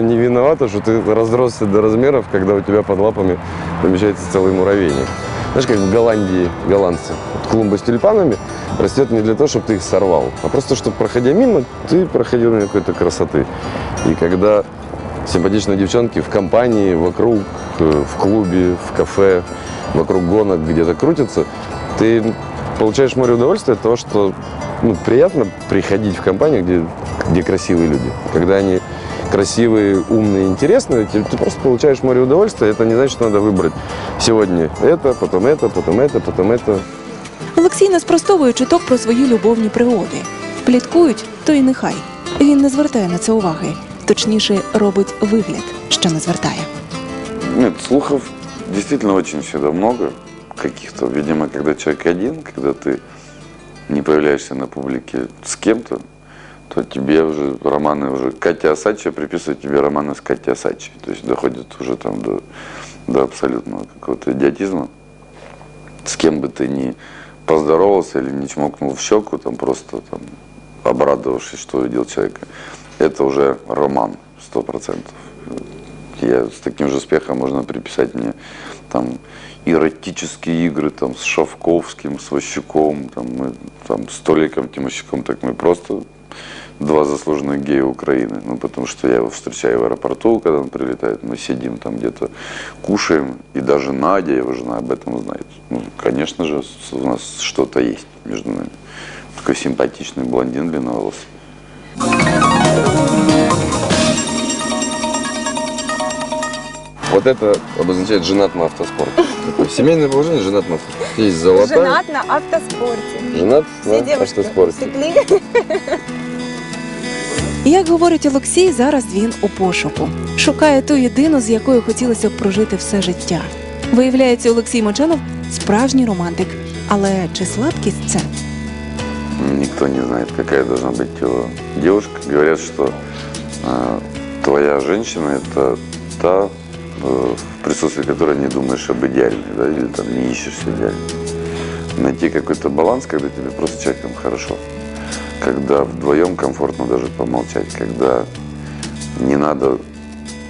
Не виновата, что ты разросся до размеров, когда у тебя под лапами помещается целый муравейник. Знаешь, как в Голландии голландцы. Вот клумба с тюльпанами растет не для того, чтобы ты их сорвал, а просто, чтобы, проходя мимо, ты проходил мимо какой-то красоты. И когда симпатичные девчонки в компании, вокруг, э, в клубе, в кафе, вокруг гонок где-то крутятся, ты получаешь море удовольствия от того, что ну, приятно приходить в компанию, где, где красивые люди. Когда они красивые, умные, интересные, ты, ты просто получаешь море удовольствия. Это не значит, что надо выбрать сегодня это, потом это, потом это, потом это. Олексій не спростовує чуток про свої любовні пригоди. Пліткують, то й нехай. Він не звертає на це уваги. Точніше, робить вигляд, що не звертає. Нет, слухов действительно очень всегда много. Каких-то, видимо, когда человек один, когда ты не появляешься на публике с кем-то, то тебе уже романы уже Катя Асачи приписывают тебе романы с Катей Асачи. То есть доходит уже там до, до абсолютного какого-то идиотизма. С кем бы ты ни поздоровался или не чмокнул в щеку, там просто там обрадовавшись, что увидел человека, это уже роман, сто процентов. Я с таким же успехом можно приписать мне там эротические игры там с Шавковским, с Ващуком, там, мы, там, с Толиком Тимощуком, так мы просто два заслуженных гея Украины. Ну, потому что я его встречаю в аэропорту, когда он прилетает, мы сидим там где-то, кушаем, и даже Надя, его жена, об этом знает. Ну, конечно же, у нас что-то есть между нами. Такой симпатичный блондин длинноволосый. Вот это обозначает женат на автоспорте. Такое семейное положение женат на автоспорте. Есть золотая, Женат на автоспорте. женат Все на девушки автоспорте. усекли. Як говорить Олексій, зараз він у пошуку. Шукає ту єдину, з якою хотілося б прожити все життя. Виявляється, Олексій Мочанов справжній романтик. Але чи слабкість це? Никто не знает, какая должна быть его девушка. Говорят, что э, твоя женщина это та, э, в присутствии которой не думаешь об идеальной, да, или там не ищешь идеальной. Найти какой-то баланс, когда тебе просто с человеком хорошо. Когда вдвоем комфортно даже помолчать, когда не надо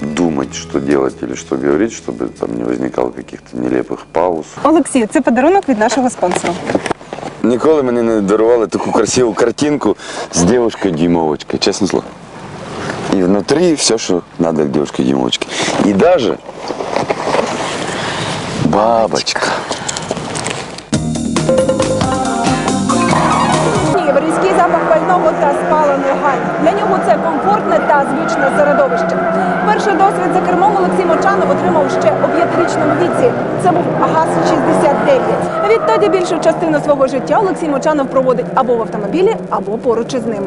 думать, что делать или что говорить, чтобы там не возникало каких-то нелепых пауз. Олексію, це подарунок від нашого спонсора. Ніколи мені не дарували таку красиву картинку з дівчинкою дюймовочкою, чесне слово. І внутрі все, що треба к дівчинці дюймовочки. І даже бабочка. Запах та спаленої гальм. Для нього це комфортне та звичне середовище. Перший досвід за кермом Олексій Мочанов отримав ще у п'ятирічному віці. Це був ГАЗ-69. Відтоді більшу частину свого життя Олексій Мочанов проводить або в автомобілі, або поруч із ним.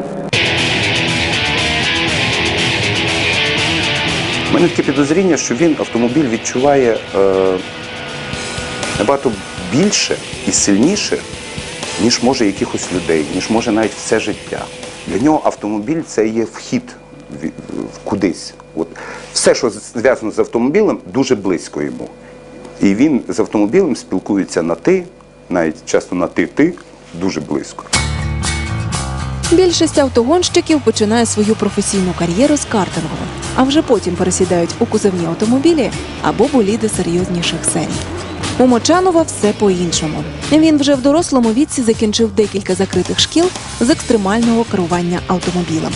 У мене таке підозріння, що він автомобіль відчуває е, набагато більше і сильніше, ніж може якихось людей, ніж може навіть все життя. Для нього автомобіль це є вхід в, кудись. От все, що зв'язано з автомобілем, дуже близько йому. І він з автомобілем спілкується на ти, навіть часто на ти-ти, дуже близько. Більшість автогонщиків починає свою професійну кар'єру з картингу, а вже потім пересідають у кузовні автомобілі або боліди серйозніших серій. У Мочанова все по-іншому. Він вже в дорослому віці закінчив декілька закритих шкіл з екстремального керування автомобілем.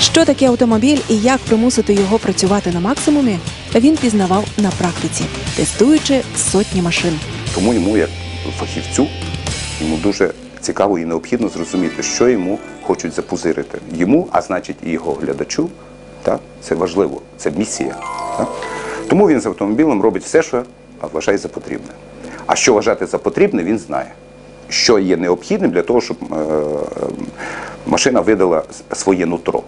Що таке автомобіль і як примусити його працювати на максимумі, він пізнавав на практиці, тестуючи сотні машин. Тому йому, як фахівцю, йому дуже цікаво і необхідно зрозуміти, що йому хочуть запузирити. Йому, а значить і його глядачу, так? це важливо, це місія. Так? Тому він з автомобілем робить все, що вважає за потрібне. А що вважати за потрібне, він знає. Що є необхідним для того, щоб е, машина видала своє нутро.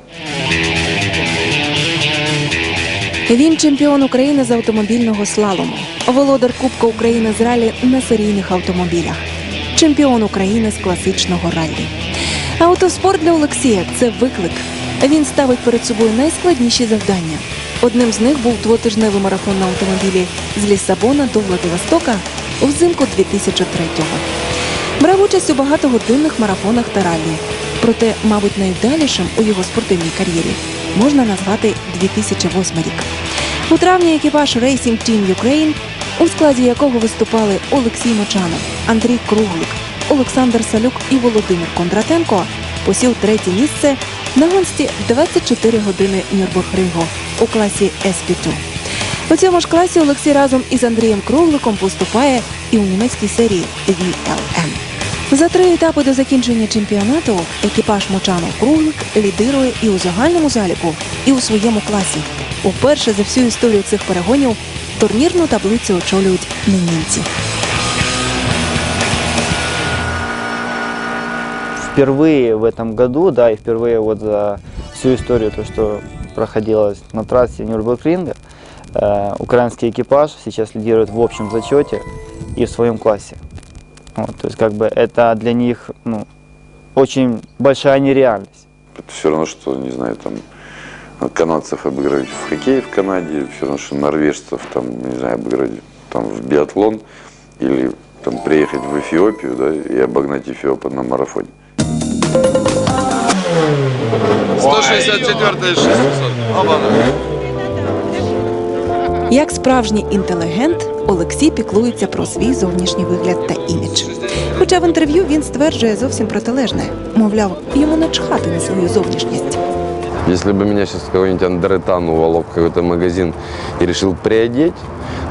Він чемпіон України з автомобільного слалому, володар Кубка України з ралі на серійних автомобілях, чемпіон України з класичного раллі. Автоспорт для Олексія це виклик. Він ставить перед собою найскладніші завдання. Одним з них був двотижневий марафон на автомобілі з Лісабона до Владивостока взимку 2003-го. Брав участь у багатогодинних марафонах та раллі. Проте, мабуть, найвдалішим у його спортивній кар'єрі можна назвати 2008 рік. У травні екіпаж Racing Team Ukraine, у складі якого виступали Олексій Мочанов, Андрій Круглик, Олександр Салюк і Володимир Кондратенко, посів третє місце на гонсті 24 години Нюрбургрингу у класі SP2. У цьому ж класі Олексій разом із Андрієм Кругликом поступає і у німецькій серії VLM. За три етапи до закінчення чемпіонату екіпаж Мочанов Круглик лідирує і у загальному заліку, і у своєму класі. Уперше за всю історію цих перегонів турнірну таблицю очолюють не німці. Впервые в этом году, да, и впервые вот за всю историю, то, что проходилось на трассе Нюрнбергринга, э, украинский экипаж сейчас лидирует в общем зачете и в своем классе. Вот, то есть как бы это для них ну, очень большая нереальность. Это все равно, что, не знаю, там, канадцев обыграть в хоккей в Канаде, все равно, что норвежцев, там, не знаю, обыграть там, в биатлон или там, приехать в Эфиопию да, и обогнать Эфиопа на марафоне. 164 600. Як справжній інтелігент, Олексій піклується про свій зовнішній вигляд та імідж. Хоча в інтерв'ю він стверджує зовсім протилежне, мовляв, йому начхати на свою зовнішність. Если бы меня сейчас какой-нибудь Андретан уволок в какой-то магазин и решил приодеть,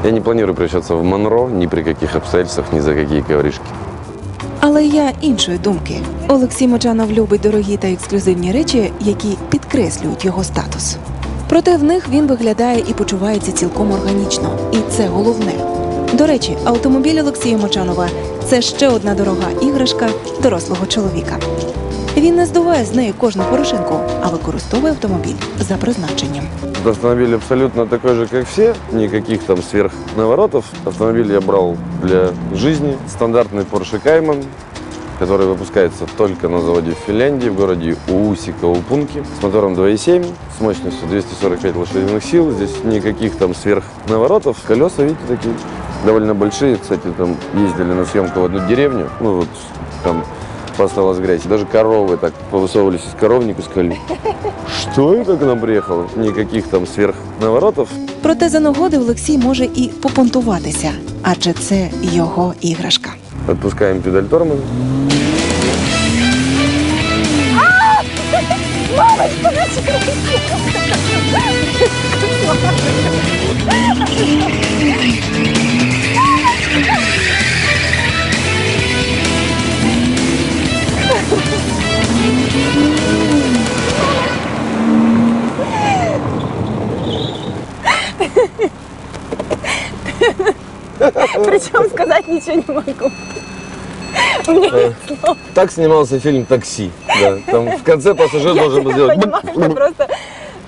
я не планирую превращаться в Монро ни при каких обстоятельствах, ни за какие ковришки. Але я іншої думки. Олексій Мочанов любить дорогі та ексклюзивні речі, які підкреслюють його статус. Проте в них він виглядає і почувається цілком органічно, і це головне. До речі, автомобіль Олексія Мочанова це ще одна дорога іграшка дорослого чоловіка. Він не здуває з неї кожну порошинку, а використовує автомобіль за призначенням. Этот автомобиль абсолютно такой же, как все, никаких там сверхнаворотов. Автомобиль я брал для жизни. Стандартный Porsche Cayman, который выпускается только на заводе в Финляндии, в городе Уусика, Упунки, с мотором 2.7, с мощностью 245 лошадиных сил. Здесь никаких там сверхнаворотов. Колеса, видите, такие довольно большие. Кстати, там ездили на съемку в одну деревню. Ну вот там осталась грязь. Даже коровы так повысовывались из коровника, сказали, что это к нам приехало? Никаких там сверхнаворотов. Проте за нагоди Олексій може і попонтуватися, адже це його іграшка. Отпускаем педаль тормоза. Причем сказать ничего не могу. У меня нет слов. Так снимался фильм «Такси». Да. Там в конце пассажир должен был Я сделать... понимаю, что просто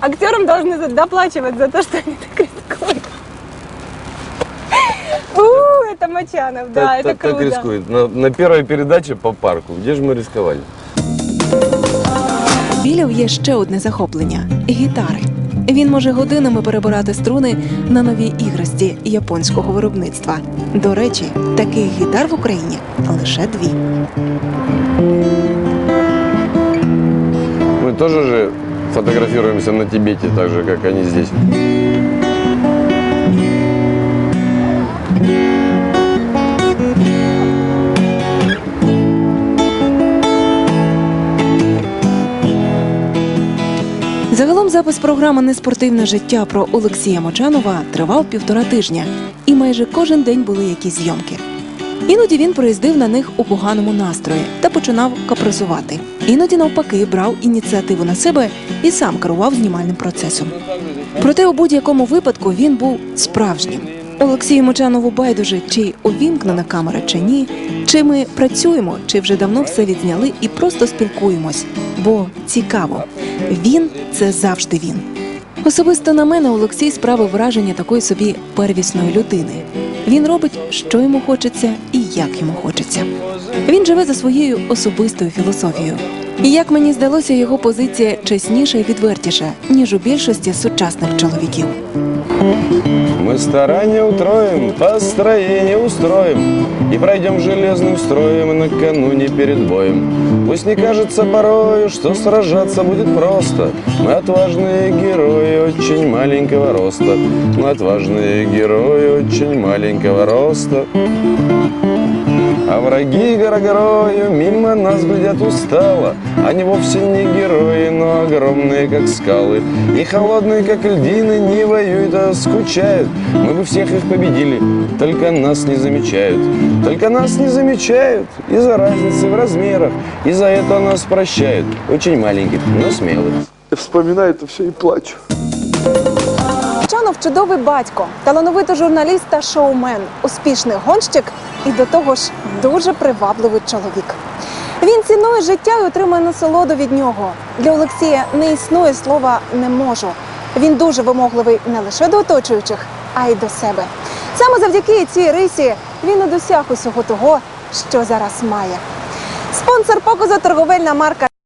актерам должны за- доплачивать за то, что они так рискуют. У, это Мочанов, да, так, это так, так круто. рискует. На, на первой передаче по парку. Где же мы рисковали? Білів є ще одне захоплення гітари. Він може годинами перебирати струни на новій іграсті японського виробництва. До речі, таких гітар в Україні лише дві. Ми теж же фотографуємося на Тибеті, так же, як они здесь. Загалом запис програми Неспортивне життя про Олексія Мочанова тривав півтора тижня, і майже кожен день були якісь зйомки. Іноді він проїздив на них у поганому настрої та починав капризувати. Іноді, навпаки, брав ініціативу на себе і сам керував знімальним процесом. Проте у будь-якому випадку він був справжнім. Олексію Мочанову байдуже, чи увімкнена камера, чи ні, чи ми працюємо, чи вже давно все відзняли і просто спілкуємось. Бо цікаво, він це завжди він. Особисто на мене Олексій справив враження такої собі первісної людини. Він робить, що йому хочеться і як йому хочеться. Він живе за своєю особистою філософією. І як мені здалося, його позиція чесніша і відвертіша, ніж у більшості сучасних чоловіків. Мы старания утроим, построение устроим И пройдем железным строем накануне перед боем Пусть не кажется порою, что сражаться будет просто Мы отважные герои очень маленького роста Мы отважные герои очень маленького роста А враги гора-горою мимо нас глядят устало. Они вовсе не герои, но огромные, как скалы. И холодные, как льдины, не воюют, а скучают. Мы бы всех их победили, только нас не замечают. Только нас не замечают из-за разницы в размерах. И за это нас прощают Очень маленьких, но смелых. Я вспоминаю это все и плачу. Чанов чудовий батько, талановитий журналіст та шоумен, успішний гонщик і до того ж дуже привабливий чоловік. Він цінує життя і отримує насолоду від нього. Для Олексія не існує слова не можу. Він дуже вимогливий не лише до оточуючих, а й до себе. Саме завдяки цій рисі він і досяг усього того, що зараз має. Спонсор показу торговельна марка